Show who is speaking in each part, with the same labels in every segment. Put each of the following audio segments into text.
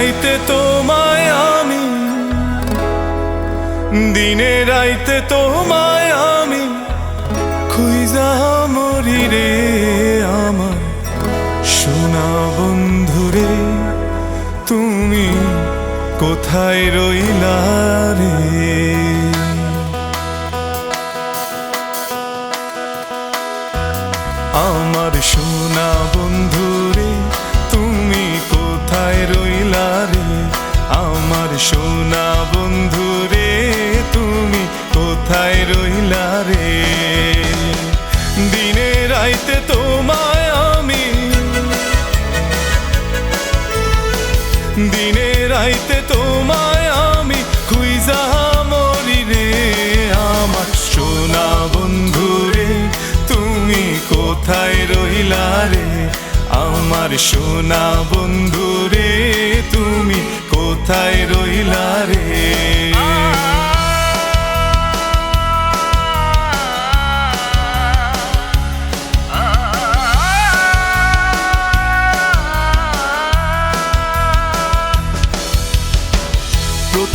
Speaker 1: রাইতে তোমায় আমি, দিনে রাইতে তোমায় আমি, খুইজা মরি রে আমার। সোনা বন্ধুরে তুমি কোথায় রইলা রে? আমার সোনা রইলা রে। দিনে রাইতে তোমায় আমি। দিনে রাইতে তোমায় আমি। খুইজা মরি রে। আমার সোনা বন্ধুরে তুমি কোথায় রইলা রে? আমার সোনা বন্ধুরে তুমি কোথায় রইলা রে?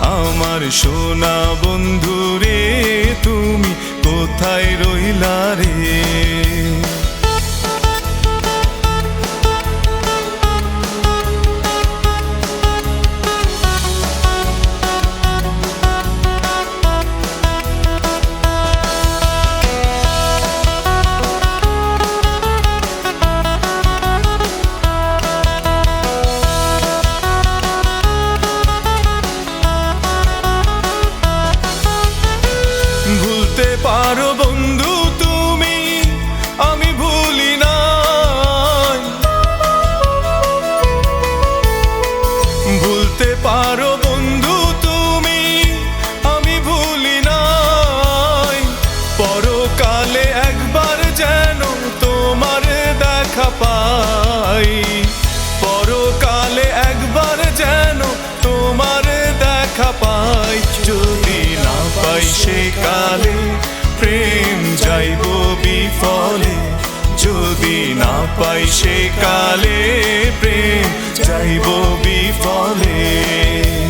Speaker 1: আমার সোনা বন্ধুরে তুমি কোথায় রইলা রে? পারো বন্ধু তুমি, আমি ভুলি না ভুলতে পারো বন্ধু তুমি, আমি ভুলি নাই। পরকালে একবার যেন তোমার দেখা পাই। সে কালে প্রেম যাইব বিফলে। যদি না পাই সে কালে প্রেম যাইব বিফলে।